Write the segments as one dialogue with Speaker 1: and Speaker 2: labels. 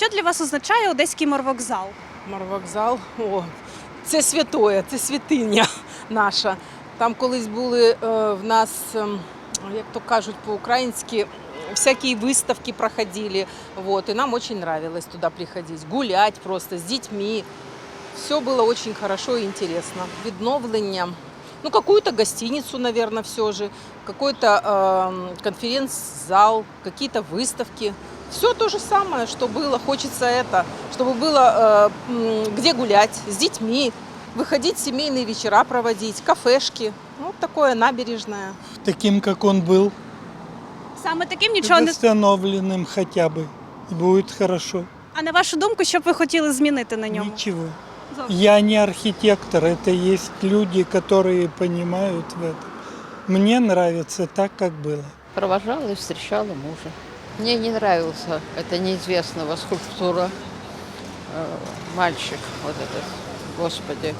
Speaker 1: Що для вас означає одеський морвокзал?
Speaker 2: Марвокзал, о, це святоє, це святиня наша. Там колись були е, в нас, ем, як то кажуть по-українськи, всякі виставки проходили. Вот, и нам очень нравилось туда приходить, гулять просто с детьми. Все было очень хорошо и интересно. Відновлення, ну какую-то гостиницу, наверное, все же, какой-то эм, конференц-зал, какие-то выставки. Все то же самое, что было. Хочется это, чтобы было э, м, где гулять с детьми, выходить семейные вечера проводить, кафешки. Ну, вот такое набережное.
Speaker 3: таким, как он был,
Speaker 1: Саме таким нічого не
Speaker 3: восстановленным хотя бы. И будет хорошо.
Speaker 1: а на вашу думку, що б ви хотіли змінити на ньому?
Speaker 3: Ничего.
Speaker 1: Зовсім.
Speaker 3: Я не архитектор, это есть люди, которые понимают в этом. Мне нравится так, как было.
Speaker 4: Провожала и встречала мужа. Мне не нравился это неизвестного скульптура э, мальчик вот этот, господи.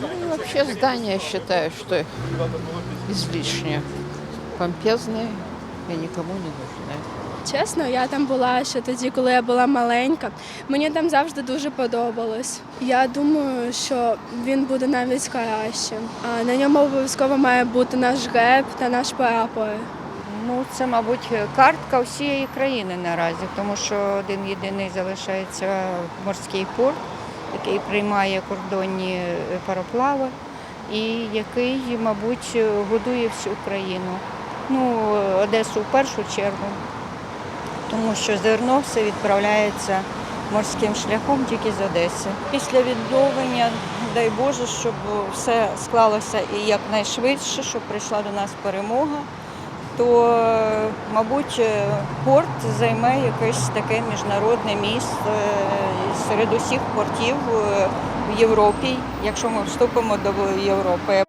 Speaker 4: Ну и вообще здание я считаю, что излишне помпезные и никому не нужны.
Speaker 5: Чесно, я там була ще тоді, коли я була маленька. Мені там завжди дуже подобалось. Я думаю, що він буде навіть кращим. А на ньому обов'язково має бути наш герб та наш прапор.
Speaker 6: Ну, це, мабуть, картка всієї країни наразі, тому що один єдиний залишається морський порт, який приймає кордонні е, пароплави і який, мабуть, годує всю країну. Ну, Одесу в першу чергу, тому що зерно все відправляється морським шляхом тільки з Одеси. Після відновлення, дай Боже, щоб все склалося і якнайшвидше, щоб прийшла до нас перемога то, мабуть, порт займе якесь таке міжнародне місце серед усіх портів е, в Європі, якщо ми вступимо до Європи.